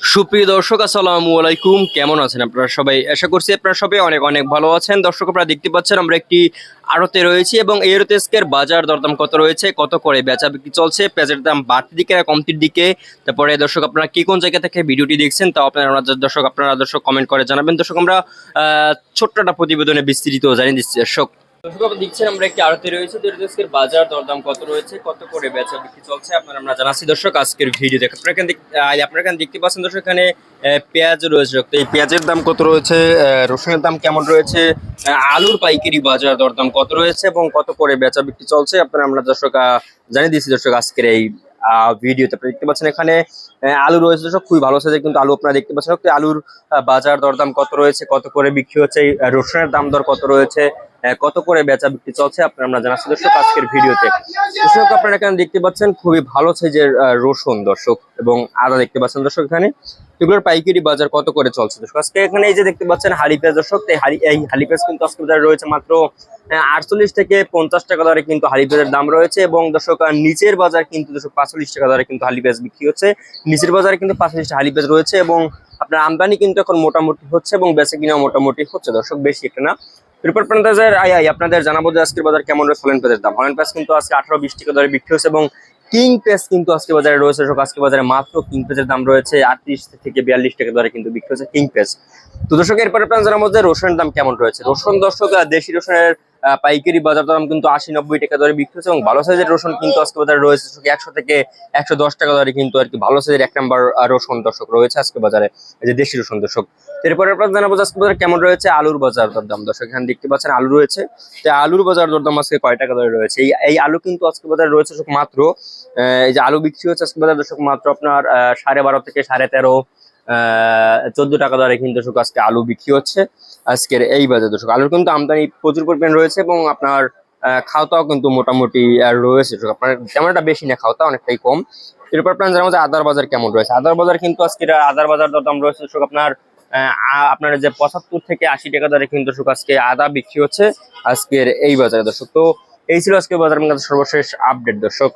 সুপ্রিয় দর্শক, আসসালামু আলাইকুম। কেমন আছেন আপনারা সবাই? আশা করছি আপনারা সবাই অনেক অনেক ভালো আছেন। দর্শক, আপনারা দেখতে পাচ্ছেন আমরা একটি আড়তে রয়েছি এবং এই আজকের বাজার দরদাম কত রয়েছে, কত করে বেচা বিক্রি চলছে, পেঁয়াজের দাম বাড়তির দিকে না কমতির দিকে? তারপরে দর্শক, আপনারা কি কোন জায়গা থেকে ভিডিওটি দেখছেন তা আপনারা দর্শক আপনারা দর্শক কমেন্ট করে জানাবেন। দর্শক, আমরা ছোট্ট একটা প্রতিবেদনে বিস্তৃত জানিয়ে দিচ্ছি। দর্শক আমরা একটি রয়েছে। কত রয়েছে, কত করে বেচা বিক্রি চলছে আজকের ভিডিও দেখে এখানে দেখতে পাচ্ছেন এখানে পেঁয়াজ রয়েছে। এই পেঁয়াজের দাম কত রয়েছে রসুনের দাম কেমন রয়েছে আলুর পাইকারি বাজার দরদাম কত রয়েছে এবং কত করে বেচা বিক্রি চলছে, আপনারা আমরা দর্শক জানিয়ে দিচ্ছি দর্শক, আজকের এই ভিডিওতে। আপনারা দেখতে পাচ্ছেন এখানে আলু রয়েছে দর্শক, খুবই ভালো সাইজের কিন্তু আলু আপনারা দেখতে পাচ্ছেন। আলুর বাজার দরদাম কত রয়েছে, কত করে বিক্রি হচ্ছে রসুনের দাম দর কত রয়েছে কত করে বেচা বিক্রি চলছে আপনারা আমরা জানাচ্ছি আজকের ভিডিওতে। দর্শক, আপনারা এখানে দেখতে পাচ্ছেন খুবই ভালো সাইজের রসুন দর্শক এবং আদা দেখতে পাচ্ছেন দর্শক এখানে। এগুলোর পাইকারি বাজার কত করে চলছে দর্শক? আজকে এখানে এই যে দেখতে পাচ্ছেন হালি পেঁয়াজ দর্শক, এই হালি পেঁয়াজ কিন্তু আজকে বাজারে রয়েছে মাত্র আটচল্লিশ থেকে পঞ্চাশ টাকা দরে কিন্তু হালি পেঁয়াজের দাম রয়েছে এবং দর্শক নিচের বাজার কিন্তু দর্শক পাঁচচল্লিশ টাকা দরে কিন্তু হালি পেঁয়াজ বিক্রি হচ্ছে। নিচের বাজারে কিন্তু পাঁচচল্লিশ হালি পেঁয়াজ রয়েছে এবং আপনার আমদানি কিন্তু এখন মোটামুটি হচ্ছে এবং বেচে কিনা মোটামুটি হচ্ছে দর্শক, বেশি একটা না। আপনাদের জানাব যে আজকের বাজার কেমন রয়েছে হলেন পেঁয়াজের দাম। হলেন পেঁয়াজ কিন্তু আজকে আঠারো বিশ টাকা দরে বিক্রি হয়েছে এবং কিং পেস কিন্তু আজকে বাজারে রয়েছে। সব আজকে বাজারে মাত্র কিং পেসের দাম রয়েছে আটত্রিশ থেকে বিয়াল্লিশ টাকা দরে কিন্তু বিক্রি হচ্ছে কিং পেস তো দর্শক, এরপরে আপনার জানাব যে রসুনের দাম কেমন রয়েছে। রসুন দর্শক দেশি রসুনের পাইকারি বাজার দাম কিন্তু আশি নব্বই টাকা দরে বিক্রি হচ্ছে এবং ভালো সাইজের রসুন কিন্তু আজকে বাজারে রয়েছে। একশো থেকে একশো দশ টাকা দরে কিন্তু আর কি ভালো সাইজের এক নাম্বার রসুন দর্শক রয়েছে আজকে বাজারে। যে দেশি রসুন দর্শক। এরপরে আপনার জানাব আজকে বাজারে কেমন রয়েছে আলুর বাজার দরদাম। দর্শক, এখানে দেখতে পাচ্ছেন আলু রয়েছে। তো আলুর বাজার দরদাম আজকে কয় টাকা দরে রয়েছে? এই এই আলু কিন্তু আজকে বাজারে রয়েছে মাত্র এই যে আলু বিক্রি হচ্ছে আজকে বাজার দর্শক মাত্র আপনার সাড়ে বারো থেকে সাড়ে তেরো চোদ্দ টাকা দরে কিন্তু দর্শক আজকে আলু বিক্রি হচ্ছে। আজকের এই বাজার দর্শক, আলুর কিন্তু আমদানি প্রচুর পরিমাণ রয়েছে এবং আপনার খাওয়াটাও কিন্তু মোটামুটি রয়েছে। আপনার তেমন একটা বেশি না, খাওয়াটা অনেকটাই কম। এরপর আপনার জানাব যে আদার বাজার কেমন রয়েছে? আদার বাজার কিন্তু আজকে আদার বাজার দরদাম রয়েছে দর্শক, আপনার আপনার যে পঁচাত্তর থেকে আশি টাকা দরে কিন্তু দর্শক আজকে আদা বিক্রি হচ্ছে আজকের এই বাজারে দর্শক। তো এই ছিল আজকে বাজার সর্বশেষ আপডেট দর্শক।